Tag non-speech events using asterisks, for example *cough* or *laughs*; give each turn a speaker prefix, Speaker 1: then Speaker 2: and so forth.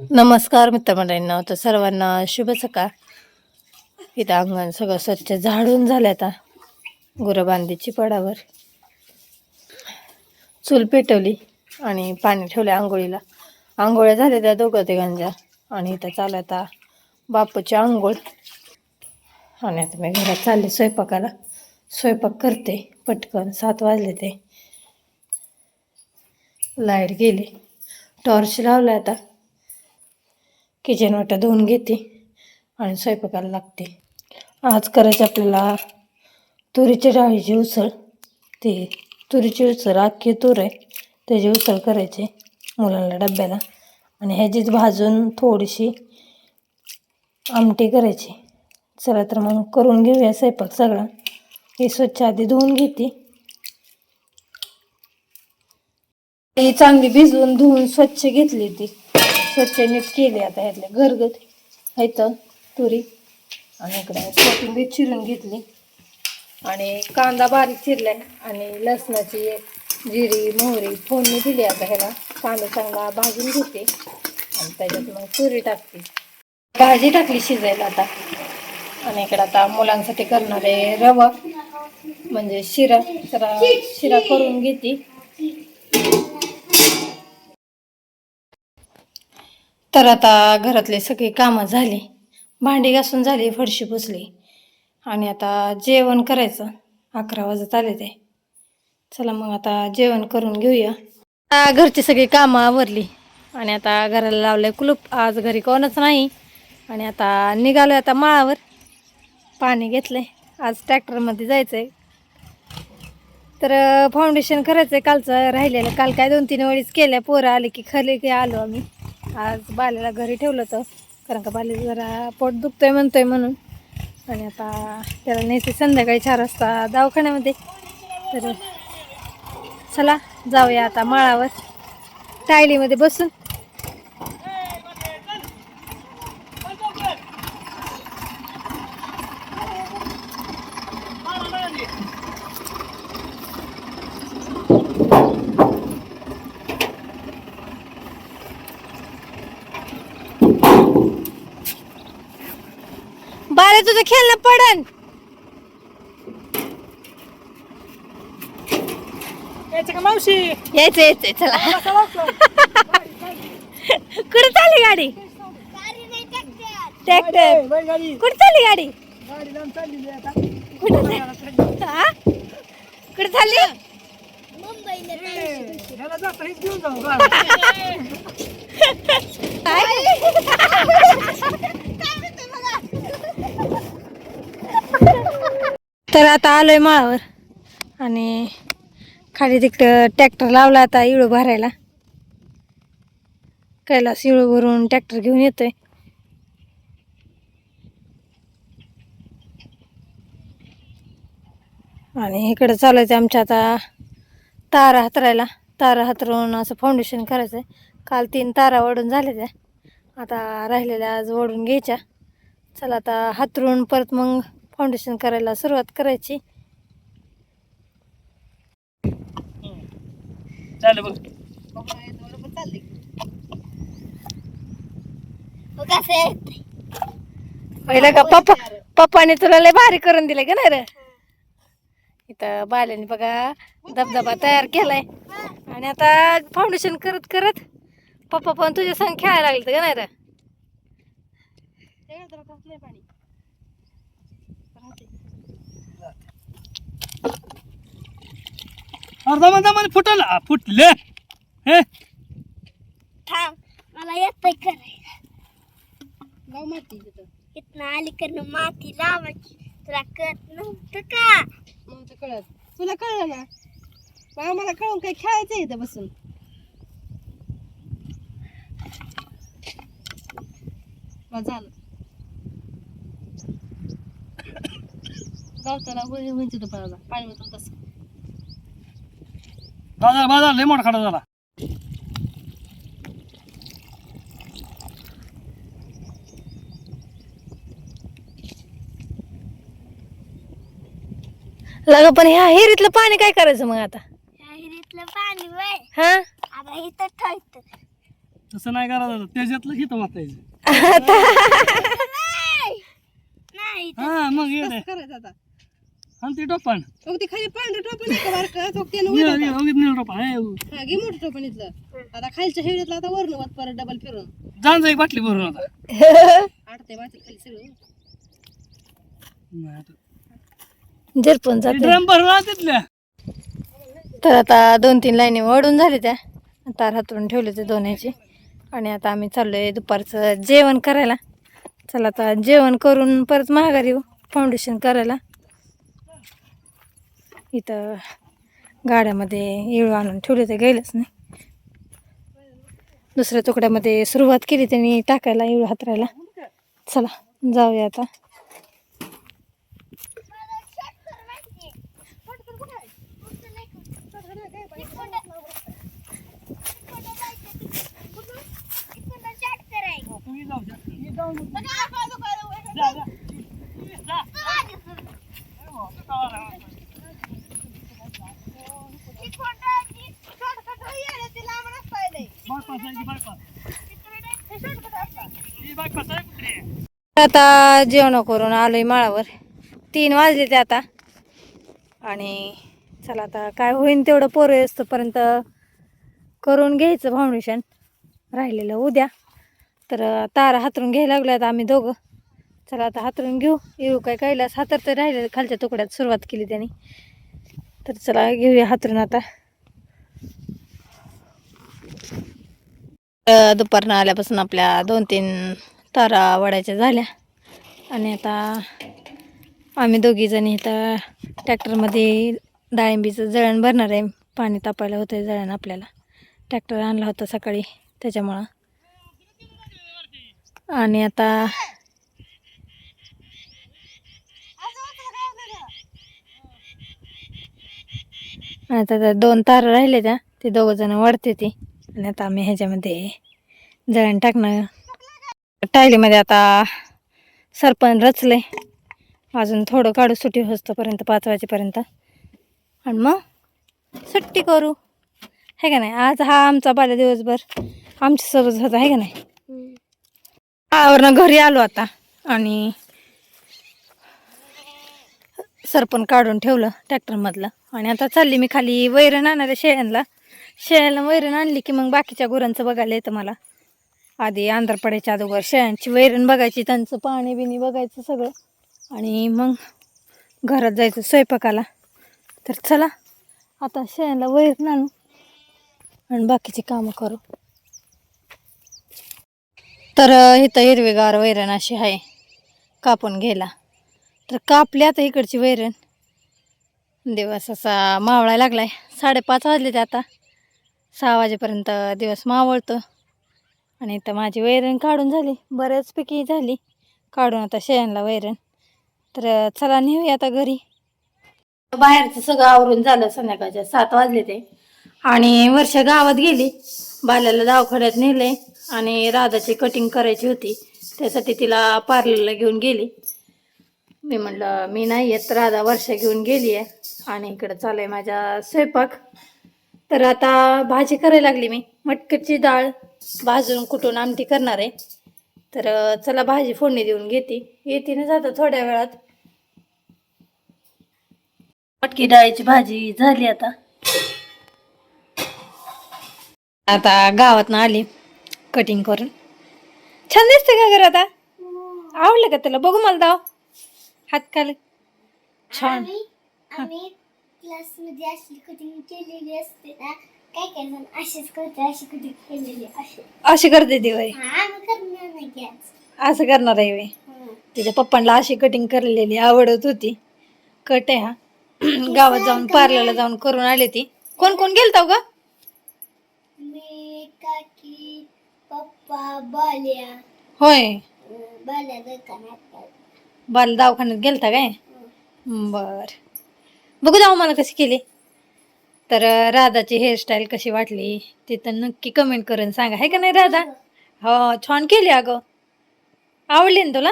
Speaker 1: नमस्कार मित्रमंडळींना तर सर्वांना शुभ सकाळ. इथं अंगण सगळं स्वच्छ झाडून झालं आता गुरबांदीची पडावर. चूल पेटवली आणि पाणी ठेवले आंघोळीला. आंघोळ्या झाल्या त्या दोघं ते तिघांच्या आणि इथं चालू आता बापूची आंघोळ. आणि आता मी घरात चालले स्वयंपाकाला. स्वयंपाक करते पटकन सात वाजले ते. लाइट गेली. टॉर्च लावला आता. किचन वाटा धुवून घेते आणि स्वयंपाकाला लागते. आज करायचं आपल्याला तुरीच्या डाळीची उसळ. ते तुरीची उसळ अख्खी तूर आहे. त्याची उसळ करायची मुलांना डब्याला. आणि ह्याचीच भाजून थोडीशी आमटी करायची. चला तर मग करून घेऊया स्वयंपाक सगळा. हे स्वच्छ आधी धुवून घेते. ही चांगली भिजवून धुवून स्वच्छ घेतली ती. स्वच्छ नीट केली आता ह्यातले. घरगत आहेत तुरी. आणि इकडे कोथिंबीर चिरून घेतली. आणि कांदा बारीक चिरला आणि लसणाची जिरी मोहरी फोडणी दिली आता ह्याला. कांदा चांगला भाजून घेते. आणि त्याच्यात मग तुरी टाकते. भाजी टाकली शिजायला आता. आणि इकडे आता मुलांसाठी करणारे रवा. म्हणजे शिरा. शिरा करून घेते. तर आता घरातले सगळे कामं झाली. भांडी घासून झाली फरशी पुसली. आणि आता जेवण करायचं. अकरा वाजत आले ते. चला मग आता जेवण करून घेऊया. आता घरची सगळी कामं आवरली. आणि आता घराला लावलंय कुलूप. आज घरी कोणच नाही. आणि आता निघालो आता माळावर. पाणी घेतलंय. आज ट्रॅक्टरमध्ये जायचंय. तर फाउंडेशन करायचं आहे कालचं राहिलेलं. काल काय दोन तीन वेळीच केल्या. पोरं आले की खाली की आलो आम्ही. आज बाल्याला घरी ठेवलं होतं. कारण का बाले जरा पोट दुखतोय म्हणतोय म्हणून. आणि आता त्याला न्यायचे संध्याकाळी चार वाजता दवाखान्यामध्ये. तर चला जाऊया आता माळावर. टायलीमध्ये बसून बारे तुझं खेळणं पडन.
Speaker 2: यायचं का मावशी?
Speaker 1: यायचं यायचंय चला. *laughs* कुठे चालली गाडी? ट्रॅक्टर.
Speaker 2: बैलगाडी
Speaker 1: कुठे चालली गाडी?
Speaker 2: गाडी लांब चाललेली आहे आता.
Speaker 1: कुठे हा? कुठे चालली?
Speaker 2: ह्याला जाता हेच घेऊन जाऊ का? *laughs*
Speaker 1: तर आता आलोय माळावर. आणि खाली तिकडं ट्रॅक्टर लावला आता इळू भरायला. कैलास इळू भरून ट्रॅक्टर घेऊन येतोय. आणि इकडं चालायचं आमच्या आता तारा हातरायला. तारा हातरून असं फाउंडेशन करायचं आहे काल तीन तारा ओढून झाल्या त्या आता राहिलेल्या आज ओढून घ्यायच्या. चला आता हातरून परत मग फाउंडेशन करायला सुरुवात करायची. पहिलं का पप्पा पप्पाने तुला लय भारी करून दिलं का नाही रे? इथं बाल्याने बघा धबधबा तयार केलाय. आणि आता फाउंडेशन करत करत पप्पा पण तुझ्या संग खेळायला लागले का नाही रे?
Speaker 2: अर्धा मला फुटल फुटले. हे.
Speaker 3: थांब मला येतंय करायला इथनं अलीकडनं माती लावायची. तुला कळत नव्हतं का?
Speaker 1: कळत तुला कळलं ना मग मला कळून काही खेळायचं इथं बसून. झालं. म्हणजे पाणी होतं तसं.
Speaker 2: बाजार बाजार लय मोठा खडा झाला.
Speaker 1: लग पण ह्या हिरीतलं पाणी काय करायचं मग आता?
Speaker 3: ह्या हिरीतलं पाणी वय.
Speaker 1: हा?
Speaker 3: आता इथं ठेवतं.
Speaker 2: तसं नाही करायचं त्याच्यातलं हिथं वाचायचं.
Speaker 3: नाही
Speaker 2: हा मग येडे
Speaker 4: करायचं आता.
Speaker 2: आणि ते टोपण.
Speaker 4: मग ते खाली पांढरं टोपण आहे का बारकं? तो
Speaker 2: निळ टोपण हे
Speaker 4: हा घे मोठं टोपण इथलं. आता खालच्या हेळीतलं आता वरण वात परत डबल फिरून.
Speaker 2: जाण एक बाटली भरून आता.
Speaker 4: वाचल खाली सगळं.
Speaker 2: नाही आता.
Speaker 1: झिरपून जाते.
Speaker 2: ड्रम भरून आण तिथल्या.
Speaker 1: तर आता दोन तीन लाईनी वळून झाली त्या. तार हातरून ठेवले ते दोन्हीचे. आणि आता आम्ही चाललोय दुपारचं जेवण करायला. चला आता जेवण करून परत माघारी येऊ फाउंडेशन करायला. इथं गाड्यामध्ये येळू आणून ठेवले ते गेलंच नाही. दुसऱ्या तुकड्यामध्ये सुरुवात केली त्यांनी टाकायला येळू हातरायला. चला जाऊया आता
Speaker 2: तुम्ही जाऊ शकता. जा, जा. जा. हो, कळालं. bypass आहे की bypass? ही bypass आहे कुठली?
Speaker 1: आता जेवण करून आलोय माळावर. तीन वाजले ते आता. आणि चला आता काय होईन तेवढं पोरं असतोपर्यंत करून घ्यायचं फाउंडेशन राहिलेलं उद्या. तर तारा हातरून घ्यायला लागल्यात आम्ही दोघं. चला आता हातरून घेऊ. येऊ काय कैलास? हातर तर राहिलेलं खालच्या तुकड्यात सुरुवात केली त्यांनी. तर चला घेऊया हातरून आता. दुपारनं आल्यापासून आपल्या दोन तीन तारा वडायच्या झाल्या. आणि आता आम्ही दोघीजणी इथं ट्रॅक्टरमध्ये डाळिंबीचं जळण भरणार आहे. पाणी तापायला होतं जळण आपल्याला. ट्रॅक्टर आणला होता सकाळी त्याच्यामुळं. आणि आता आता दोन तारा राहिले त्या. ते दोघं जण वाढते ती. आणि आता आम्ही ह्याच्यामध्ये जळण टाकणार. टायलीमध्ये आता सरपण रचले अजून थोडं काढू सुट्टी होस्तोपर्यंत पाच वाजेपर्यंत. आणि मग सुट्टी करू. आहे का नाही? आज हा आमचा बाल्या दिवसभर आमच्यासोबत होता आहे का नाही? आवरनं घरी आलो आता आणि सरपण काढून ठेवलं ट्रॅक्टरमधलं. आणि आता चालली मी खाली वैरण आणायला शेळ्यांना शेळ्याला वैरण आणली की मग बाकीच्या गुरांचं बघायला येतं मला. आधी अंधार पडायच्या अगोदर शेळ्यांची वैरण बघायची त्यांचं पाणी बिणी बघायचं सगळं. आणि मग घरात जायचं स्वयंपाकाला. तर चला आता शेळ्याला वैरण आणू आणि बाकीची कामं करू. तर इथं हिरवीगार वैरण अशी आहे कापून घ्यायला. तर कापली आता इकडची वैरण. दिवस असा मावळा लागलाय. साडेपाच वाजले ते आता. सहा वाजेपर्यंत दिवस मावळतो. आणि इथं माझी वैरण काढून झाली. बऱ्याचपैकी झाली. काढून आता शेणला वैरण. तर चला नेऊया आता घरी. बाहेरचं सगळं आवरून झालं संध्याकाळच्या. सात वाजले ते. आणि वर्ष गावात गेली. बाल्याला दवाखान्यात नेले आणि राधाची कटिंग करायची होती. त्यासाठी तिला पार्लरला घेऊन गेली. मी म्हटलं मी नाही येत. राधा वर्षा घेऊन गेली आहे आणि इकडं चालू आहे माझा स्वयंपाक. तर आता भाजी करायला लागली मी. मटकीची डाळ भाजून कुटून आमटी करणार आहे. तर चला भाजी फोडणी देऊन घेते. येते ना जातं थोड्या वेळात. मटकी डाळीची भाजी झाली आता. आता गावात आली कटिंग करून. छान दिसते का घर आता? आवडलं का त्याला बघू मला दाव. हात खाली. छान.
Speaker 3: अशी कटिंग केलेली असते ना काय काय जण अशीच करते अशी कटिंग केलेली अशी
Speaker 1: अशी करते ती वय
Speaker 3: हा आम्ही करणार नाही की आज.
Speaker 1: असं करणार आहे वय. तिच्या पप्पांना अशी कटिंग करलेली आवडत होती. कट आहे हा. *coughs* गावात जाऊन पार्लरला जाऊन करून आली ती. कोण कोण गेलता ग?
Speaker 3: मी काकी पप्पा बाल्या.
Speaker 1: होय.
Speaker 3: अं, बाल्या दुकानात
Speaker 1: बाल दवाखान्यात गेलता काय? बर. बघू जाऊ मला कशी केली. तर राधाची हेअरस्टाईल कशी वाटली ते तर नक्की कमेंट करून सांगा. आहे का नाही राधा? हो छान केली अगं. आवडली ना तुला?